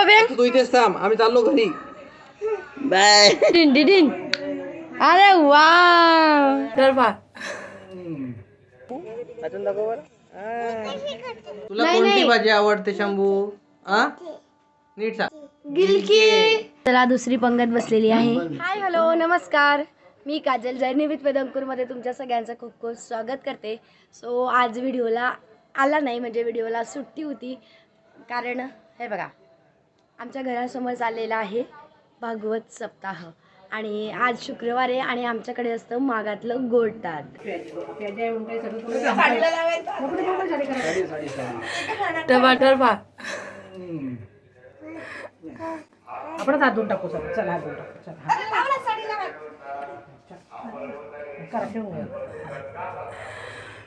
बाबे तू इथेच थांब आम्ही चाललो घरी बाय डिन डिन डिन. अरे वा तर पा नाचून दाखव बरं. तुला कोणती. भाजी आवडते शंभू हा नीट सांग गिलकी चला दुसरी पंगत बसलेली आहे हाय हॅलो नमस्कार मी काजल जर्नीवित वेदंकूरमध्ये तुमच्या सगळ्यांचं खूप खूप स्वागत करते. सो आज व्हिडिओला आला नाही म्हणजे व्हिडिओला सुट्टी होती. कारण हे बघा आमच्या घरासमोर चाललेला आहे भागवत सप्ताह. आणि आज शुक्रवार आहे आणि आमच्याकडे असतं मागातलं गोडतात टमाटर पा आपण हात धुवून टाकू चला चला हात धुवून टाकू चला करा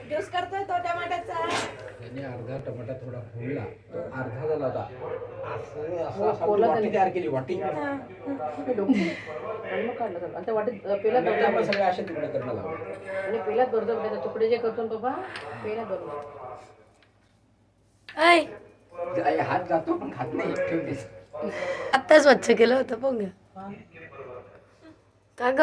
ठेवून घ्या. त्याने अर्धा टमाटा थोडा फोडला. तो अर्धा झाला होता. असं असं असं फोडला वाटी त्याने. तयार केली वाटी. हे. डोकं. आणि मग काढलं सगळं. आणि त्या वाटीत सगळे असे तुकडे लागलो. आणि त्याचे तुकडे जे करतो ना बाबा ऐ. हात जातो पण खात नाही. ठेवतेस. आत्ता स्वच्छ केलं होतं पोंग का ग?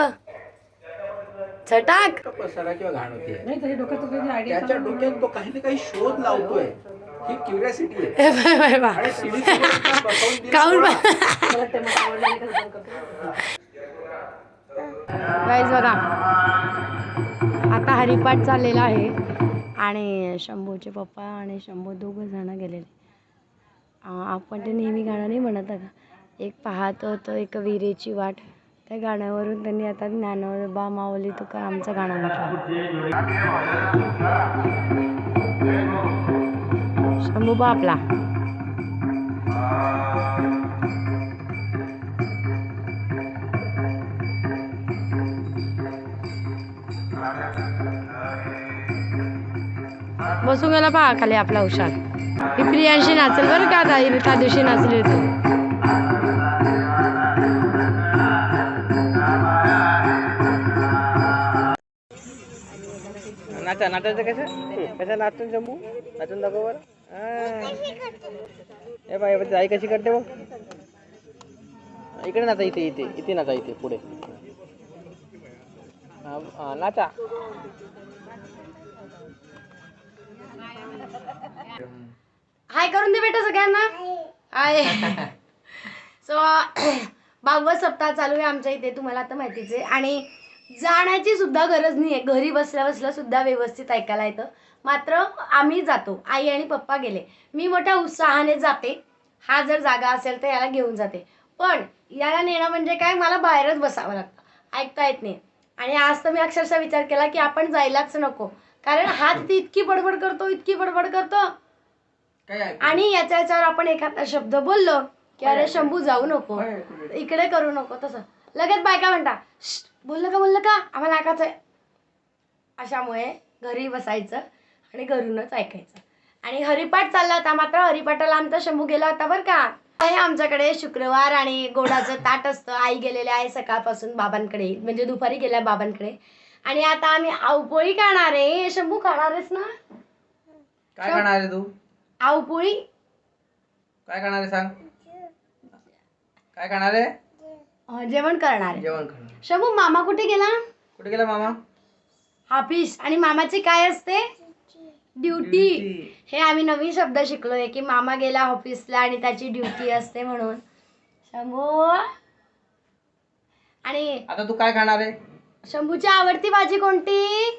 छटाक पसारा किंवा घाण होते. नाही तरी डोक्यात तुझी आयडिया त्याच्या डोक्यात तो काही ना काही शोध लावतोय. ही क्युरियासिटी आहे. मला आवडला नाही का कसं करतो गाईज बघा. आता हरिपाठ चाललेला आहे आणि शंभूचे पप्पा आणि शंभू दोघं जण गेलेले. अं, आपण ते नेहमी गाणं नाही म्हणत का एक पाहत होतं एक विहिरीची वाट. त्या गाण्यावरून त्यांनी आता ज्ञानोबा माऊली तुकारामचं गाणं म्हटलं. शंभू बा आपला. बसून गेला पहा खाली आपला हुशार. ही प्रियांशी नाचेल बरं का आता? त्या दिवशी नाचली होती. नाचा नाचायचं कसं? कसं नाचून शंभू नाचून दाखव बरं हा. बाई आई कशी करते बघ इकडे नाचा इथे इथे इथे नाचा इथे पुढे. हा, नाचा. हाय करून दे बेटा सगळ्यांना. हाय. सो भागवत सप्ताह चालू आहे आमच्या इथे तुम्हाला आता माहितीच आहे. आणि जाण्याची सुद्धा गरज नाही आहे घरी बसल्या बसल्या सुद्धा व्यवस्थित ऐकायला येतं. मात्र आम्ही जातो. आई आणि पप्पा गेले. मी मोठ्या उत्साहाने जाते. हा जर जागा असेल तर याला घेऊन जाते. पण याला नेणं म्हणजे काय? मला बाहेरच बसावं लागतं. ऐकता येत नाही. आणि आज तर मी अक्षरशः विचार केला की आपण जायलाच नको. कारण हा तिथे इतकी बडबड करतो इतकी बडबड करतो? आणि याच्या याच्यावर आपण एखादा शब्द बोललो की अरे शंभू जाऊ नको? इकडे करू नको. तसं. लगेच बायका म्हणता "श्श्ट, बोललं का बोललं का? आम्हाला ऐकायचं आहे अशामुळे घरी बसायचं आणि घरूनच ऐकायचं. आणि हरिपाठ चालला होता मात्र हरिपाठाला आमचा शंभू गेला होता बरं का. आहे आमच्याकडे शुक्रवार आणि गोडाचं ताट असतं. आई गेलेले आहे सकाळपासून बाबांकडे म्हणजे दुपारी गेल्या बाबांकडे. आणि आता आम्ही आवपोळी खाणार आहे. शंभू खाणार आहेस ना? काय खाणार आहे तू? आवपोळी? काय खाणार आहे सांग? काय खाणार आहे? अं, जेवण करणार आहे. जेवण खाणार शंभू मामा कुठे गेला? कुठे गेला मामा? ऑफिस आणि मामाचे काय असते? ड्युटी. हे आम्ही नवीन शब्द शिकलोय की मामा गेला ऑफिसला आणि त्याची ड्युटी असते म्हणून. शंभू. आणि आता तू काय खाणार आहे? शंभूची आवडती भाजी कोणती?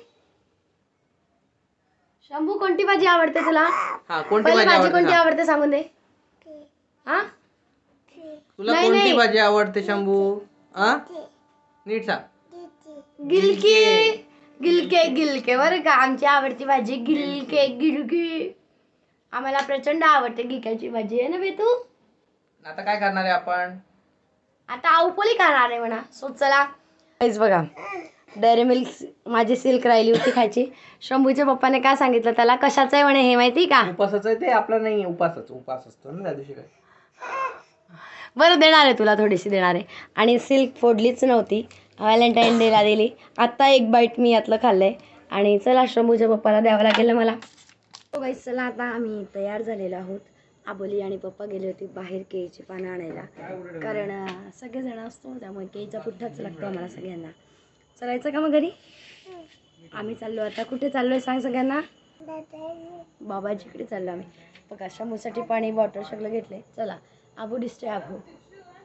शंभू कोणती भाजी आवडते तुला? हा कोणती पहिली भाजी भाजी आवडते कोणती? आवडते सांगून दे. हा? तुला नाही, कोणती नाही. भाजी आवडते शंभू? हा नीट सांग. गिलके. गिलके. गिलके बरं का आमची आवडती भाजी गिलके गिलके. आम्हाला प्रचंड आवडते गिलक्याची भाजी आहे ना बेतू? आता काय करणार आहे आपण? आता आवपोली खाणार आहे म्हणा. सो चला. काहीच बघा. डेअरी मिल्क माझी सिल्क राहिली होती खायची. शंभूच्या पप्पाने काय सांगितलं त्याला? कशाचं आहे म्हणे हे माहिती का? उपासाचं आहे ते आपलं नाही उपासच. उपास असतो ना त्या दिवशी काय? बरं देणार आहे तुला थोडीशी देणार आहे. आणि सिल्क फोडलीच नव्हती. व्हॅलेंटाईन डेला दिली. आत्ता एक बाईट मी यातलं खाल्लं आहे आणि चला शंभूच्या पप्पाला द्यावं लागेल मला. हो गाईस चला आता आम्ही तयार झालेलो आहोत. आबोली आणि पप्पा गेले होते बाहेर केळीची पानं आणायला. कारण सगळेजण असतो त्यामुळे केळीचा पुठ्ठाच लागतो आम्हाला सगळ्यांना. चलायचं का मग घरी? आम्ही चाललो. आता कुठे चाललोय सांग सगळ्यांना? बाबाजीकडे चाललो आम्ही. बघा शंभूसाठी पाणी बॉटल सगळं घेतले चला.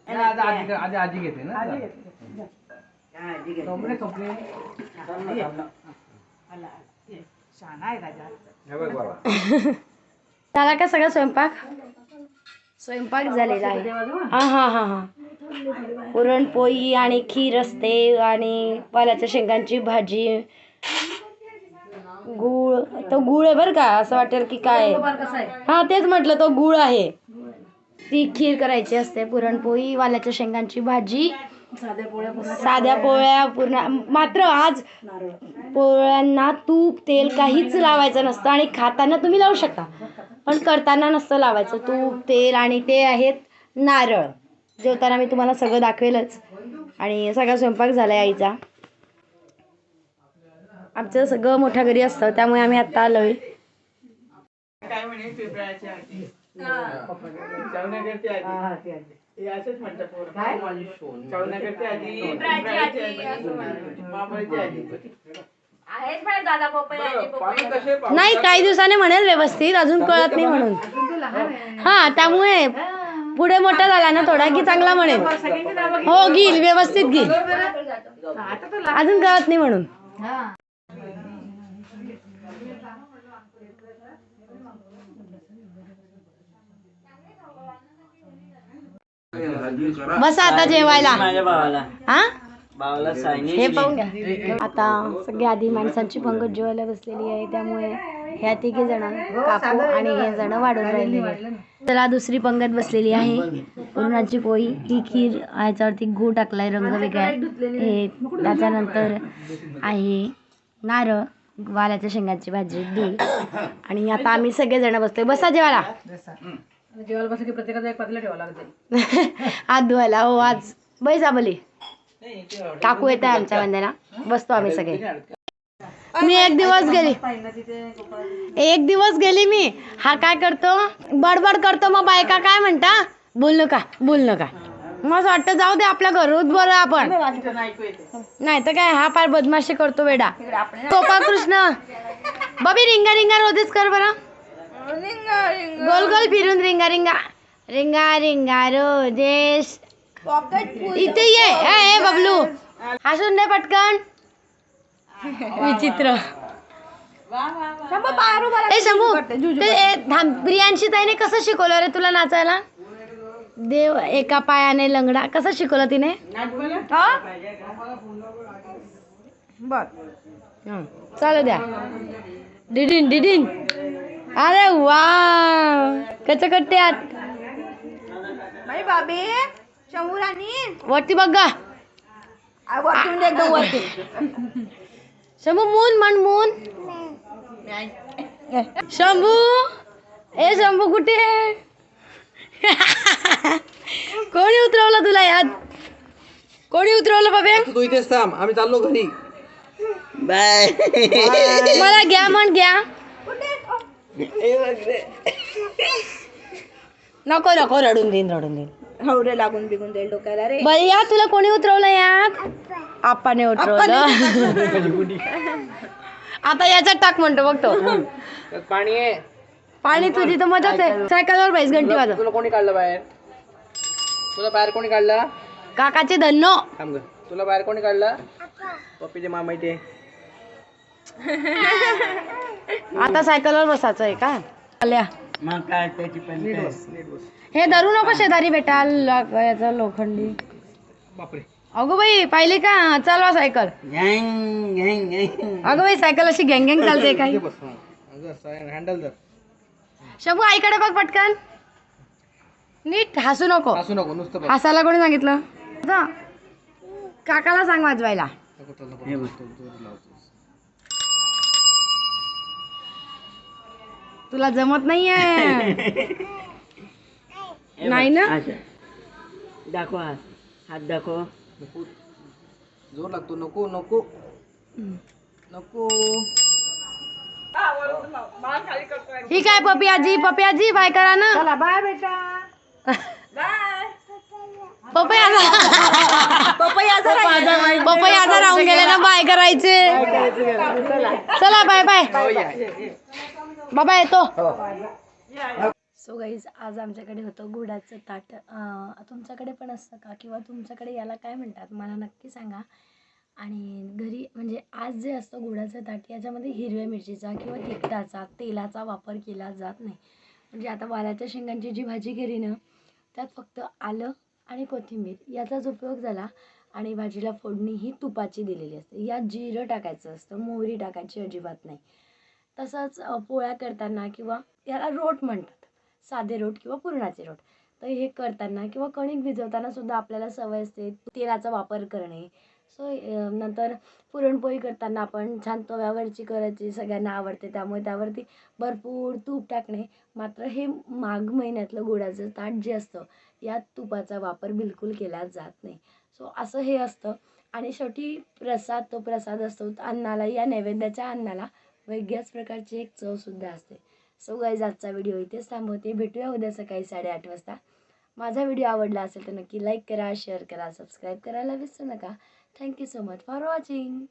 आधी आधी आधी घेते ना. आहे राजा. हे झाला का सगळा स्वयंपाक? स्वयंपाक झालेला आहे. हा हा हा हा. पुरणपोळी आणि खीर असते आणि पाल्याच्या शेंगांची भाजी. गुळ. तो गुळ आहे बरं का असं वाटेल की काय? हा तेच म्हटलं तो गुळ आहे. ती खीर करायची असते पुरणपोळी वाल्याच्या शेंगांची भाजी. साध्या पोळ्या पुन्हा साध्या पोळ्या पूर्ण. मात्र आज नारळ. पोळ्यांना तूप तेल काहीच लावायचं नसतं आणि खाताना तुम्ही लावू शकता. पण करताना नसतं लावायचं. तूप तेल आणि ते आहेत नारळ. जेवताना मी तुम्हाला सगळं दाखवेलच. आणि सगळा स्वयंपाक झाला आहे आईचा. आमचं सगळं मोठ्या घरी असतं त्यामुळे आम्ही आत्ता आलोय. हा. ते आहे. नाही काही दिवसाने म्हणेल व्यवस्थित अजून कळत नाही म्हणून. हा त्यामुळे पुढे मोठा झाला ना थोडा की चांगला म्हणेल. हो घेईल व्यवस्थित घेईल. अजून कळत नाही म्हणून. बस आता जेवायला. माझ्या भावाला. हा? भावाला सायनी हे पाहून घ्या. आता सगळ्या आधी माणसांची पंगत जेवायला बसलेली आहे त्यामुळे ह्या तिघे जण काकू आणि हे जण वाढून राहिलेले आहेत. चला दुसरी पंगत बसलेली आहे. पुरणाची पोळी. ही खीर ह्याच्यावरती गूळ टाकलाय रंग वेगळा. हे त्याच्यानंतर आहे नारळ वाल्याच्या शेंगाची भाजी दूध. आणि आता आम्ही सगळे जण बसतोय. बसा जेवायला. जेवायला बसलं की प्रत्येकाचा एक पातेला ठेवावं लागते हात धुवायला हो आज. बैसा बली काकू येत आहे आमच्या बंद्याला बसतो आम्ही सगळे. मी एक दिवस गेली. एक दिवस गेली मी. हा काय करतो? बडबड करतो मग बायका काय म्हणता? बोल नका बोल नका. मग असं वाटतं जाऊ दे आपल्या घरात बरं आपण. नाही तर काय हा फार बदमाशी करतो वेडा. गोपाळ कृष्ण बबी रिंगा रिंगा रोजच कर बरं. गोल गोल फिरून रिंगा रिंगा रिंगा रिंगा रोजेश इथे ये ए, ए, बबलू हसून दे पटकन विचित्र ए शंभू ते ए, थांब प्रियांशी ताईने कसं शिकवलं रे तुला नाचायला देव एका पायाने लंगडा कसं शिकवलं तिने हं, चालू द्या डिडिन डिडिन अरे वा कच कट्ट्यात वरती बघ गा. शंभू मून म्हण मून. शंभू ए शंभू कुठे? कोणी उतरवलं तुला यात? कोणी उतरवलं बाबे? तू इथेच थांब आम्ही चाललो घरी. बाय मला घ्या म्हण घ्या. नको नको रडून देईन रडून देईन. हवरे लागून बिगून जाईल डोक्याला रे. भैया तुला कोणी उतरवलं यात आपाने उतरवलं. आता याच्यात टाक म्हणतो बघतो त्यात पाणी आहे पाणी तुझी तर मजाच आहे. सायकलवर पाहिजे घंटी वाजव. तुला कोणी काढलं बाहेर? तुला बाहेर कोणी काढलं? काकाचे धन्नो. थांब ग. तुला बाहेर कोणी काढलं? पप्पीचे मामा इथे. आता सायकलवर बसायचं आहे का आल्या मग काय त्याची पण हे धरू नको शेजारी बेटा ल- याचं लोखंडी बापरे अगो बाई पाहिले का चालवा सायकल गँग गँग गँग अगं बाई सायकल अशी गँग गँग चालते बस हँडल धर शंभू आईकडे बघ पटकन नीट हसू नको असू नको नुसतं हसायला कोणी सांगितलं जा. काकाला सांग वाजवायला. हे बघ. जोर लावतोस. तुला जमत नाहीये. नाही ना? अच्छा दाखव हात हात दाखव. नको. जोर लागतो. नको नको. नको. ही काय पपी आजी? पपी आजी बाय करा ना. चला बाय बेटा. पपई आता पपई आता राहून गेले ना बाय करायचे. चला. Bye bye. बाबा येतो. सो गाईज आज आमच्याकडे होतं गुडाचं ताट. तुमच्याकडे पण असतं का? किंवा तुमच्याकडे याला काय म्हणतात? मला नक्की सांगा. आणि घरी म्हणजे आज जे असतं गुडाचं ताट याच्यामध्ये हिरव्या मिरचीचा किंवा तिखटाचा तेलाचा वापर केला जात नाही. म्हणजे आता वालाच्या शेंगांची जी भाजी केली ना त्यात फक्त आलं आणि कोथिंबीर याचाच उपयोग झाला. आणि भाजीला फोडणी ही तुपाची दिलेली असते. यात जिरं टाकायचं असतं. मोहरी टाकायची अजिबात नाही. तसंच पोळ्या करताना किंवा याला रोट म्हणतात. साधे रोट किंवा पुरणाचे रोट. तर हे करताना किंवा कणिक भिजवताना सुद्धा आपल्याला सवय असते तेलाचा वापर करणे. सो नंतर पुरणपोळी करताना आपण छान तव्यावरची करायची सगळ्यांना आवडते. त्यामुळे त्यावरती भरपूर तूप टाकणे. मात्र हे माघ महिन्यातलं गुळाचं ताट जे असतं यात तुपाचा वापर बिलकुल केला जात नाही. सो असं हे असतं. आणि शेवटी प्रसाद तो प्रसाद असतो अन्नाला या नैवेद्याच्या अन्नाला वेगळ्याच प्रकारची एक चवसुद्धा असते. सो गाईज आजचा व्हिडिओ इथेच थांबवते. भेटूया उद्या सकाळी साडेआठ वाजता. माझा व्हिडिओ आवडला असेल तर नक्की लाईक करा शेअर करा सबस्क्राईब करायला विसरू नका. Thank you so much for watching